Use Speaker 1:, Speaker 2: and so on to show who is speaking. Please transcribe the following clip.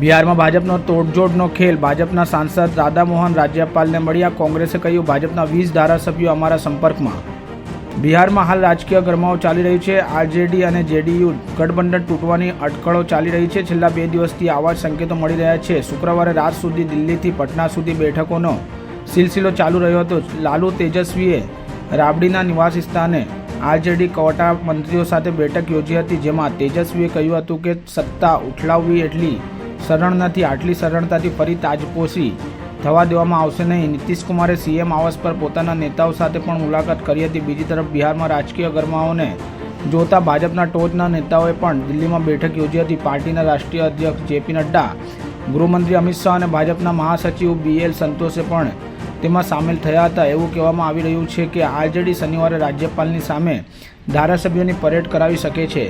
Speaker 1: બિહારમાં ભાજપનો તોડજોડનો ખેલ. ભાજપના સાંસદ રાધામોહન રાજ્યપાલને મળ્યા. કોંગ્રેસે કહ્યું, ભાજપના વીસ ધારાસભ્યો અમારા સંપર્કમાં. બિહારમાં હાલ રાજકીય ગરમાવો ચાલી રહી છે. આરજેડી અને જેડીયુ ગઠબંધન તૂટવાની અટકળો ચાલી રહી છે. છેલ્લા બે દિવસથી આવા જ સંકેતો મળી રહ્યા છે. શુક્રવારે રાત સુધી દિલ્હીથી પટના સુધી બેઠકોનો સિલસિલો ચાલુ રહ્યો હતો. લાલુ તેજસ્વીએ રાબડીના નિવાસ સ્થાને આરજેડી કવટા મંત્રીઓ સાથે બેઠક યોજી હતી, જેમાં તેજસ્વીએ કહ્યું હતું કે, સત્તા ઉઠલાવવી એટલી સરળ નથી આટલી સરળતાથી ફરી તાજપોશી થવા દેવામાં આવશે નહીં. નીતિશ કુમારે સીએમ આવાસ પર પોતાના નેતાઓ સાથે પણ મુલાકાત કરી હતી. બીજી તરફ બિહારમાં રાજકીય ગરમાઓને જોતા ભાજપના ટોચના નેતાઓએ પણ દિલ્હીમાં બેઠક યોજી હતી. પાર્ટીના રાષ્ટ્રીય અધ્યક્ષ જેપી નડ્ડા, ગૃહમંત્રી અમિત શાહ અને ભાજપના મહાસચિવ બી એલ સંતોષે પણ તેમાં સામેલ થયા હતા. એવું કહેવામાં આવી રહ્યું છે કે આરજેડી શનિવારે રાજ્યપાલની સામે ધારાસભ્યોની પરેડ કરાવી શકે છે.